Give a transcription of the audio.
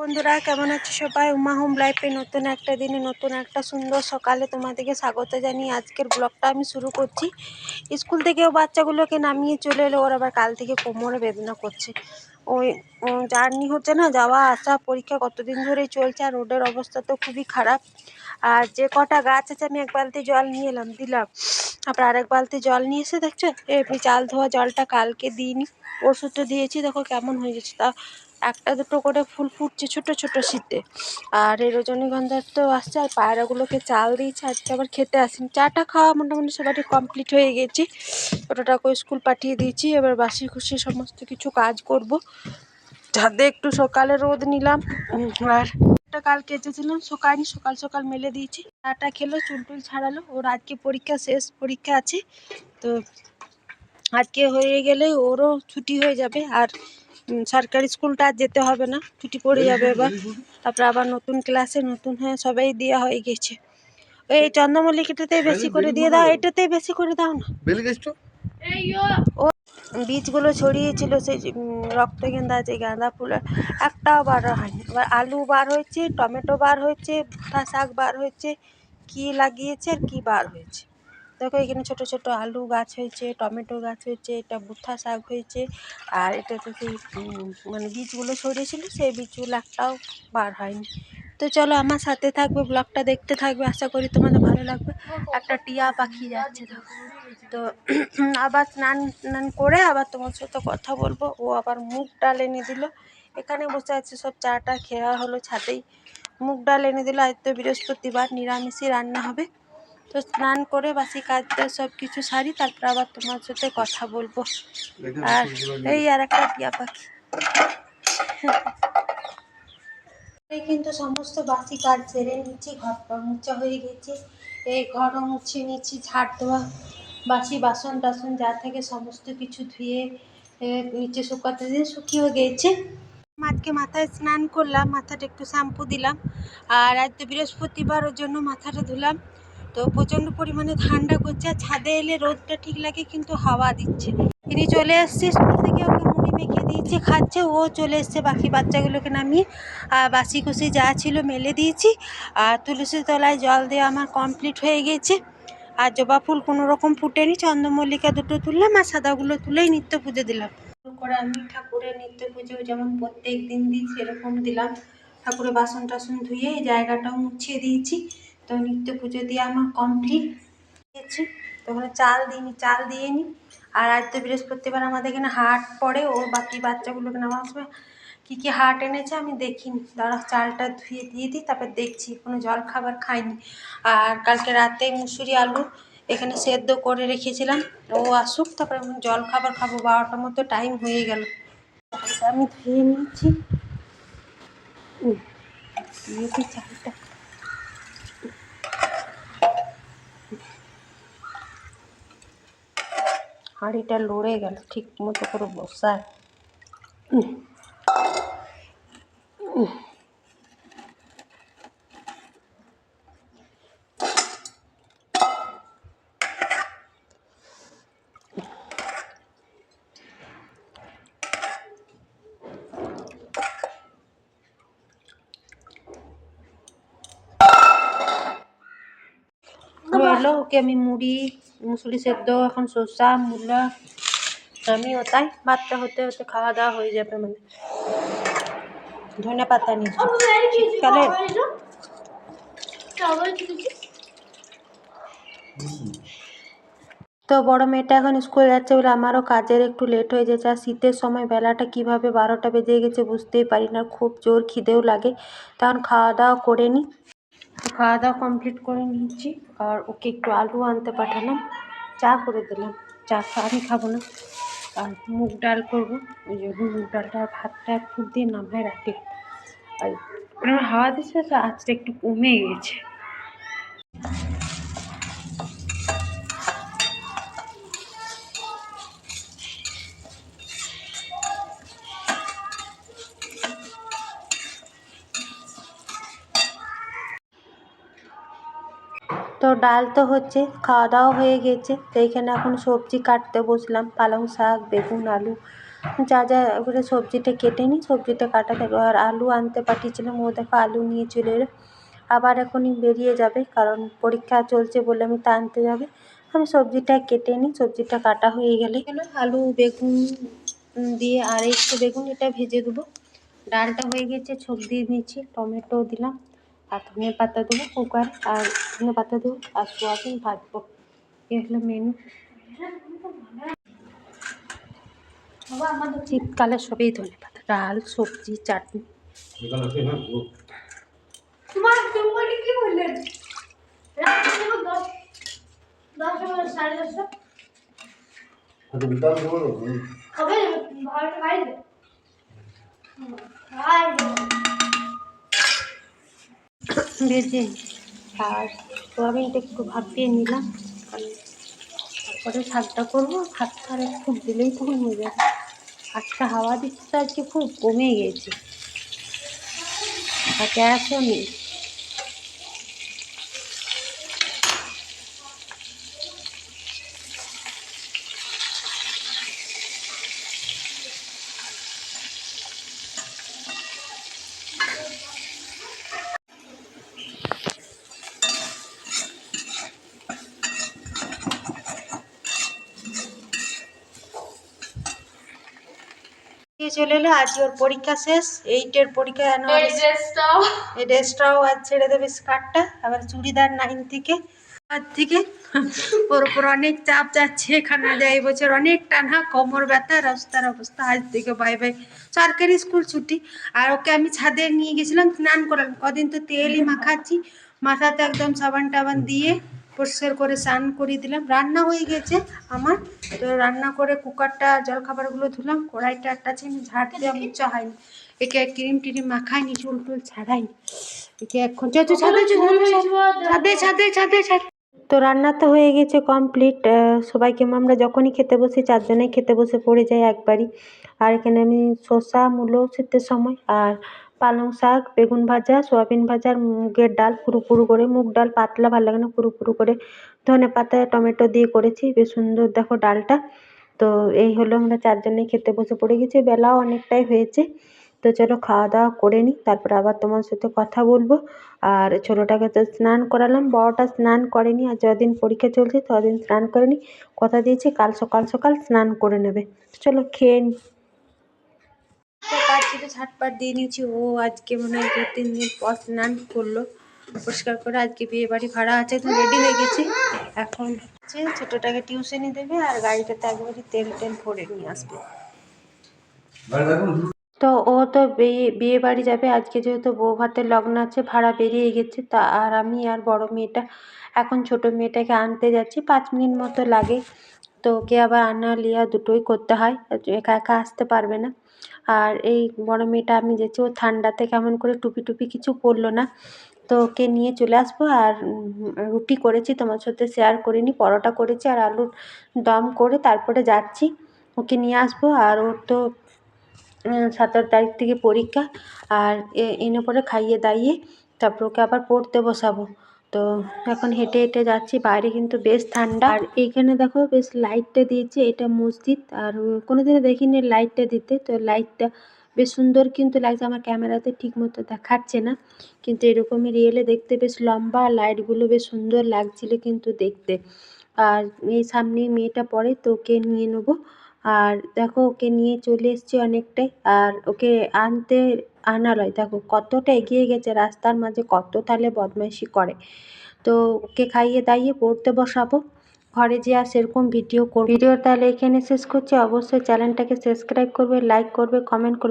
বন্ধুরা, কেমন আছো সবাই? উমা হোম লাইফে নতুন একটা দিনে নতুন একটা সুন্দর সকালে তোমাদেরকে স্বাগত জানিয়ে আজকের ব্লগটা আমি শুরু করছি। স্কুল থেকেও বাচ্চাগুলোকে নামিয়ে চলে এলো, ওর আবার কাল থেকে কোমরে বেদনা করছে। ওই জার্নি হচ্ছে না, যাওয়া, আসা, পরীক্ষা কতদিন ধরেই চলছে, আর রোডের অবস্থা তো খুবই খারাপ। আর যে কটা গাছ আছে, আমি এক বালতি জল নিয়ে এলাম, দিলাম। তারপর আরেক বালতি জল নিয়ে এসে দেখছ এই চাল ধোয়া জলটা কালকে দিইনি ওষুধটা দিয়েছি, দেখো কেমন হয়ে গেছে। তা একটা দুটো করে ফুল ফুটছে ছোট ছোট শীতে। আর এই রজনীগন্ধার তো আসছে, আর পায়রাগুলোকে চাল দিয়েছে। আজকে আবার খেতে আসেনি। চাটা খাওয়া মোটামুটি সবারই কমপ্লিট হয়ে গেছে। ওটাকে স্কুল পাঠিয়ে দিয়েছি। এবার বাসি খুশি সমস্ত কিছু কাজ করব। ছাদে একটু সকালে রোদ নিলাম। আর একটা কাল কেচেছিলাম, শুকায়নি, সকাল সকাল মেলে দিয়েছি। চাটা খেলো, চুল টুল ছাড়ালো। ওর আজকে পরীক্ষা শেষ, পরীক্ষা আছে। তো আজকে হয়ে গেলে ওরও ছুটি হয়ে যাবে। আর সরকারি স্কুলটা আর যেতে হবে না ছুটি পড়ে যাবে এবার। তারপরে আবার নতুন ক্লাসে নতুন হয়ে সবাই দেওয়া হয়ে গেছে। ওই চন্দ্রমল্লিকাটাতে বেশি করে দিয়ে দাও এটাতেই বেশি করে দাও না। ও বীজগুলো ছড়িয়েছিল সেই যে, উম, রক্তগেন্দা যে গাঁদা ফুল একটাও বার হয়নি। এবার আলু বার হয়েছে টমেটো বার হয়েছে ভুট্টা শাক বার হয়েছে কি লাগিয়েছে আর কি বার হয়েছে? দেখো এখানে ছোট ছোট আলু গাছ হয়েছে টমেটো গাছ হয়েছে এটা বুথা শাক হয়েছে আর এটাতে সেই উম, মানে বীজগুলো ছড়িয়েছিল সেই বীজগুলো একটাও বার হয়নি। তো চলো আমার সাথে থাকবে ব্লগটা দেখতে থাকবে আশা করি তোমাদের ভালো লাগবে। একটা টিয়া পাখি যাচ্ছে তো আবার স্নান স্নান করে আবার তোমার সাথে কথা বলব। ও আবার মুগ ডাল এনে দিল। এখানে বসে আছে সব চাটা খেয়া হলো ছাদেই মুগ ডাল এনে দিল আজ তো বৃহস্পতিবার নিরামিষই রান্না হবে। তো স্নান করে বাসি কাজটা সব কিছু সারি তারপর আবার তোমার সাথে কথা বলব। আর এই আর একটা টিয়া পাখি। এই কিন্তু সমস্ত বাসি কাজ সেরে নিচ্ছি ঘরটা মুছা হয়ে গেছে। এই ঘরও মুছে নিচ্ছি ঝাড় দেওয়া বাসি বাসন টাসন যা থেকে সমস্ত কিছু ধুয়ে নিচে শুকাতে দিয়ে শুকিয়ে গেছে। আজকে মাথায় স্নান করলাম মাথাটা একটু শ্যাম্পু দিলাম। আর আজ তো বৃহস্পতিবার ওর জন্য মাথাটা ধুলাম। তো প্রচণ্ড পরিমাণে ঠান্ডা করছে, আর ছাদে এলে রোদটা ঠিক লাগে, কিন্তু হাওয়া দিচ্ছে। তিনি চলে এসছে স্কুল থেকে, ওকে মুড়ি মেখে দিয়েছে, খাচ্ছে, ও চলে এসছে বাকি বাচ্চাগুলোকে নামিয়ে। আর বাসি কুসি যা ছিল মেলে দিয়েছি, আর তুলসী তলায় জল দেওয়া আমার কমপ্লিট হয়ে গেছে। আর জবা ফুল কোনো রকম ফুটেনি, চন্দ্রমল্লিকা দুটো তুললাম, আর সাদাগুলো তুলেই নিত্য পুজো দিলাম। করে আমি ঠাকুরের নিত্য পুজো যেমন প্রত্যেক দিন দিই, সেরকম দিলাম। ঠাকুরের বাসন টাসন ধুয়ে এই জায়গাটাও মুছিয়ে দিয়েছি। তো নিত্য পুজো দিয়ে আমার কমপ্লিট দিয়েছি। তো ওখানে চাল দিইনি, চাল দিয়ে নি আর আজ তো বৃহস্পতিবার আমাদের এখানে হাট পড়ে ও বাকি বাচ্চাগুলোকে নামার সময় কী কী হাট এনেছে আমি দেখিনি। দাঁড়া, চালটা ধুয়ে দিয়ে দিই, তারপর দেখছি, কোনো জল খাবার খাইনি। আর কালকে রাতে মুসুরি আলু এখানে সেদ্ধ করে রেখেছিলাম ও আসুক, তারপরে জল খাবার খাব বারোটার মতো টাইম হয়ে গেল। আমি ধুয়ে নিয়েছি। চালটা। হাঁড়িটা লড়ে গেল ঠিক মতো করে বসায়। এলো ওকে আমি মুড়ি মুসুরি সেদ্ধ এখন শসা মূলা আমিও তাই ভাতটা হতে হতে খাওয়া দাওয়া হয়ে যাবে মানে। ধনে পাতা শীতকালে তো বড় মেয়েটা এখন স্কুল যাচ্ছে বলে আমারও কাজের একটু লেট হয়ে যাচ্ছে। আর শীতের সময় বেলাটা কীভাবে বারোটা বেজে গেছে বুঝতেই পারি না খুব জোর খিদেও লাগে। তখন খাওয়া দাওয়া করে নিই খাওয়া দাওয়া কমপ্লিট করে নিচ্ছি আর ওকে একটু আলু আনতে পাঠালাম। চা করে দিলাম। চা আমি খাব না। আর মুগ ডাল করব। ওই জন্য মুগ ডালটা আর ভাতটা ফুট দিয়ে নামায় রাখি। আর হাওয়া দিচ্ছে আজটা একটু কমে গেছে। ডাল তো হচ্ছে খাওয়া দাওয়া হয়ে গেছে। এইখানে এখন সবজি কাটতে বসলাম, পালং শাক, বেগুন, আলু। যা যা করে সবজিটা কেটে নিই, সবজিটা কাটা থাকবে আর আলু আনতে পাঠিয়েছিলাম, ও দেখো আলু নিয়ে চলে এলো। আবার এখনই বেরিয়ে যাবে, কারণ পরীক্ষা চলছে বলে আমি তা আনতে যাবে। আমি সবজিটা কেটে নিই, সবজিটা কাটা হয়ে গেলে। আলু, বেগুন দিয়ে আর একটু বেগুন এটা ভেজে দেবো। ডালটা হয়ে গেছে, ছোপ দিয়ে নিচ্ছি টমেটো দিলাম। আর ধনে পাতা দেবো কুকার আর ধনে পাতা দেবো, আর সোয়াবিন ভাজবো। এ হলো মেনু শীতকালে সবই ধনে পাতা, ডাল, সবজি, চাটনি। ভেজে আর সোয়াবিনটা একটু ভাপিয়ে নিলাম। তারপরে শাকটা করব। শাকটা আর খুব দিলেই তখন হয়ে যাবে। হাওয়া দিচ্ছে আজকে, খুব কমে গেছে। আর গ্যাসও নেই। চলে এলো আজ ওর পরীক্ষা শেষ এইটের পরীক্ষা এই ড্রেসটাও। আজ ছেড়ে দেবে স্কার্টটা আবার চুড়িদার নাইন থেকে। আর থেকে ওর উপর অনেক চাপ যাচ্ছে এখানে যায় বছর অনেক টানা কোমর ব্যথা রাস্তার অবস্থা আজ থেকে বাই বাই সরকারি স্কুল ছুটি আর ওকে আমি ছাদে নিয়ে গেছিলাম স্নান করালাম কদিন তো তেলই মাখাচ্ছি মাথাতে একদম সাবান টাবান দিয়ে। পরিষ্কার করে স্নান করিয়ে দিলাম রান্না হয়ে গেছে আমার তো রান্না করে কুকারটা জলখাবারগুলো ধুলাম কড়াইটা একটা ছিল ঝাড় দেওয়া উচ্চা হয়নি একে ক্রিম টিরিম মাখায়নি চুল টুল ছাড়াইনি একে এখন ছাদে ছাদে ছাদে ছাদে তো রান্না তো হয়ে গেছে কমপ্লিট সবাইকে আমরা যখনই খেতে বসি, চারজনেই খেতে বসে পড়ে যাই একবারই। আর এখানে আমি শসা, মূলো শীতের সময়, আর পালং শাক, বেগুন ভাজা, সয়াবিন ভাজা, আর মুগের ডাল পুরো পুরো করে মুগ ডাল, পাতলা, ভালো লাগে না পুরো পুরো করে ধনে পাতা, টমেটো দিয়ে করেছি, বেশ সুন্দর দেখো ডালটা। তো এই হলো আমরা চারজনেই খেতে বসে পড়ে গেছি, বেলাও অনেকটাই হয়েছে। তো চলো খাওয়া দাওয়া করে নিই তারপরে আবার তোমার সাথে কথা বলব। আর ছোটোটাকে তো স্নান করালাম বড়টা স্নান করেনি আর যদিন পরীক্ষা চলছে তদিন স্নান করেনি কথা দিয়েছি কাল সকাল সকাল স্নান করে নেবে। চলো খেয়ে নি। কাজ ঝাটপাট দিয়ে নিয়েছি। ও আজকে মনে হয় দু তিন দিন পর স্নান করল। পরিষ্কার করে আজকে বিয়ে বাড়ি ভাড়া আছে তো রেডি হয়ে গেছি। এখন হচ্ছে ছোটোটাকে টিউশনি দেবে আর গাড়িটাতে একবারই তেল টেল ভরে নিয়ে আসবে। তো ও তো বিয়ে বিয়ে বাড়ি যাবে। আজকে যেহেতু বউ ভাতের লগ্ন আছে, ভাড়া বেরিয়ে গেছে, তা আর আমি আর বড় মেয়েটা, এখন ছোট মেয়েটাকে আনতে যাচ্ছি। পাঁচ মিনিট মতো লাগে। তো ওকে আবার আনা লিয়া দুটোই করতে হয়। একা একা আসতে পারবে না। আর এই বড় মেয়েটা আমি যাচ্ছি, ও ঠান্ডাতে কেমন করে টুপি টুপি কিছু পরলো না। তো ওকে নিয়ে চলে আসব। আর রুটি করেছি, তোমার সাথে শেয়ার করিনি, পরোটা করেছি, আর আলুর দম করে তারপরে যাচ্ছি। ওকে নিয়ে আসব। আর ওর তো সতেরো তারিখ থেকে পরীক্ষা আর এনে পরে খাইয়ে দাইয়ে তারপর ওকে আবার পড়তে বসাবো। তো এখন হেঁটে হেঁটে যাচ্ছি, বাইরে কিন্তু বেশ ঠান্ডা। আর এইখানে দেখো বেশ লাইটটা দিয়েছে, এটা মসজিদ। আর কোনোদিনও দেখিনি লাইটটা দিতে, তো লাইটটা বেশ সুন্দর কিন্তু লাগছে, আমার ক্যামেরাতে ঠিক মতো দেখাচ্ছে না। কিন্তু এরকমই রিয়েলে দেখতে বেশ লম্বা, লাইটগুলো বেশ সুন্দর লাগছিল কিন্তু দেখতে। আর এই সামনে মেয়েটা পড়ে, তো ওকে নিয়ে নেব। আর দেখো ওকে নিয়ে চলে এসছি অনেকটাই। আর ওকে আনতে আনালয় দেখো কতটা এগিয়ে গেছে, রাস্তার মাঝে কত তাহলে বদমাইশি করে। তো ওকে খাইয়ে দাইয়ে পড়তে বসাবো। ঘরে যে আর সেরকম ভিডিও করব। ভিডিও তাহলে এখানে শেষ করছি। অবশ্যই চ্যানেলটাকে সাবস্ক্রাইব করবে, লাইক করবে কমেন্ট করবে।